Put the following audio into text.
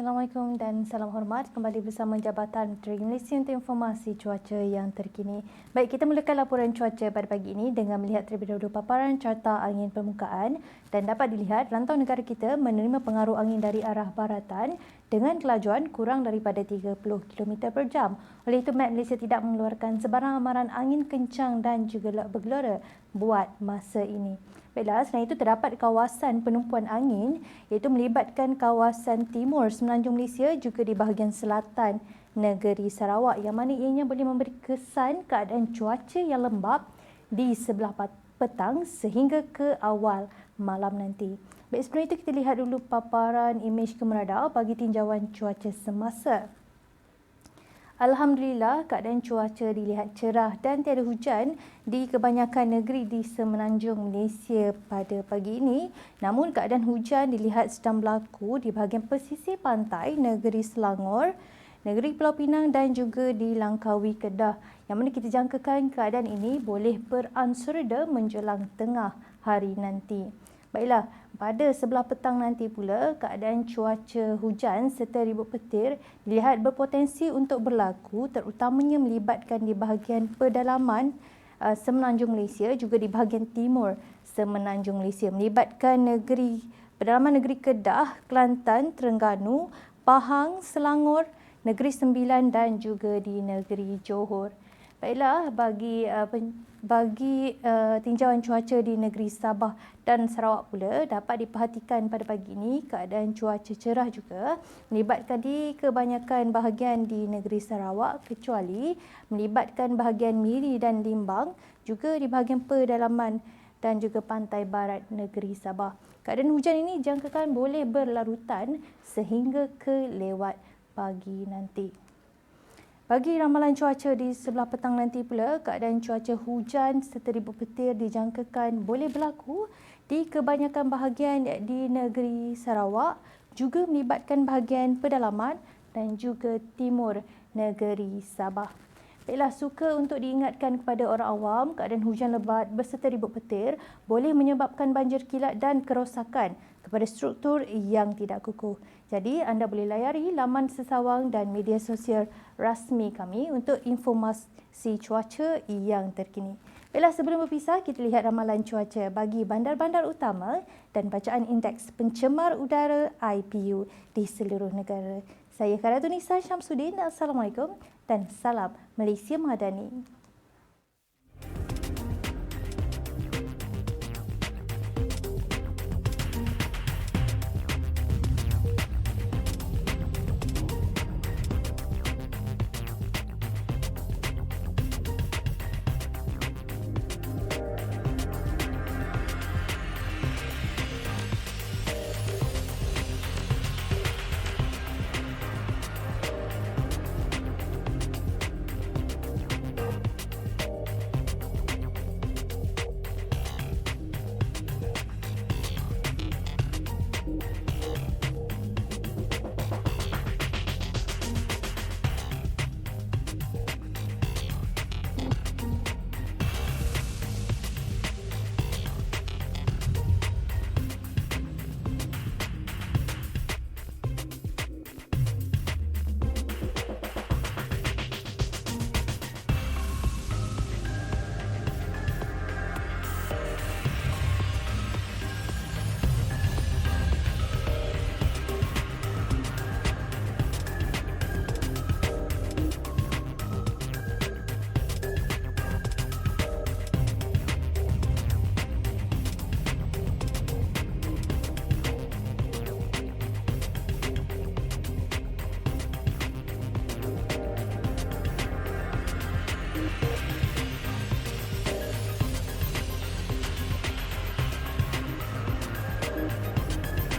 Assalamualaikum dan salam hormat. Kembali bersama Jabatan Meteorologi Malaysia untuk informasi cuaca yang terkini. Baik, kita mulakan laporan cuaca pada pagi ini dengan melihat terlebih dahulu paparan carta angin permukaan. Dan dapat dilihat rantau negara kita menerima pengaruh angin dari arah baratan dengan kelajuan kurang daripada 30 km per jam. Oleh itu, Met Malaysia tidak mengeluarkan sebarang amaran angin kencang dan juga bergelora buat masa ini. Baiklah, selain itu terdapat kawasan penumpuan angin iaitu melibatkan kawasan timur semenanjung Malaysia juga di bahagian selatan negeri Sarawak yang mana ianya boleh memberi kesan keadaan cuaca yang lembap di sebelah petang sehingga ke awal malam nanti. Baik, sebelum itu kita lihat dulu paparan imej kemeradar bagi tinjauan cuaca semasa. Alhamdulillah keadaan cuaca dilihat cerah dan tiada hujan di kebanyakan negeri di semenanjung Malaysia pada pagi ini. Namun keadaan hujan dilihat sedang berlaku di bahagian pesisir pantai negeri Selangor, negeri Pulau Pinang dan juga di Langkawi Kedah. Yang mana kita jangkakan keadaan ini boleh beransur reda menjelang tengah hari nanti. Baiklah, pada sebelah petang nanti pula, keadaan cuaca hujan serta ribut petir dilihat berpotensi untuk berlaku terutamanya melibatkan di bahagian pedalaman uh, semenanjung Malaysia juga di bahagian timur semenanjung Malaysia melibatkan negeri pedalaman negeri Kedah, Kelantan, Terengganu, Pahang, Selangor, Negeri Sembilan dan juga di negeri Johor. Baiklah bagi uh, bagi uh, tinjauan cuaca di negeri Sabah dan Sarawak pula dapat diperhatikan pada pagi ini keadaan cuaca cerah juga melibatkan di kebanyakan bahagian di negeri Sarawak kecuali melibatkan bahagian Miri dan Limbang juga di bahagian pedalaman dan juga pantai barat negeri Sabah. Keadaan hujan ini jangkakan boleh berlarutan sehingga ke lewat pagi nanti. Bagi ramalan cuaca di sebelah petang nanti pula, keadaan cuaca hujan serta ribut petir dijangkakan boleh berlaku di kebanyakan bahagian di negeri Sarawak juga melibatkan bahagian pedalaman dan juga timur negeri Sabah. Baiklah, suka untuk diingatkan kepada orang awam keadaan hujan lebat berserta ribut petir boleh menyebabkan banjir kilat dan kerosakan kepada struktur yang tidak kukuh. Jadi anda boleh layari laman sesawang dan media sosial rasmi kami untuk informasi cuaca yang terkini. Baiklah sebelum berpisah kita lihat ramalan cuaca bagi bandar-bandar utama dan bacaan indeks pencemar udara IPU di seluruh negara. Saya Karatunisa Syamsuddin. Assalamualaikum dan salam Malaysia Madani.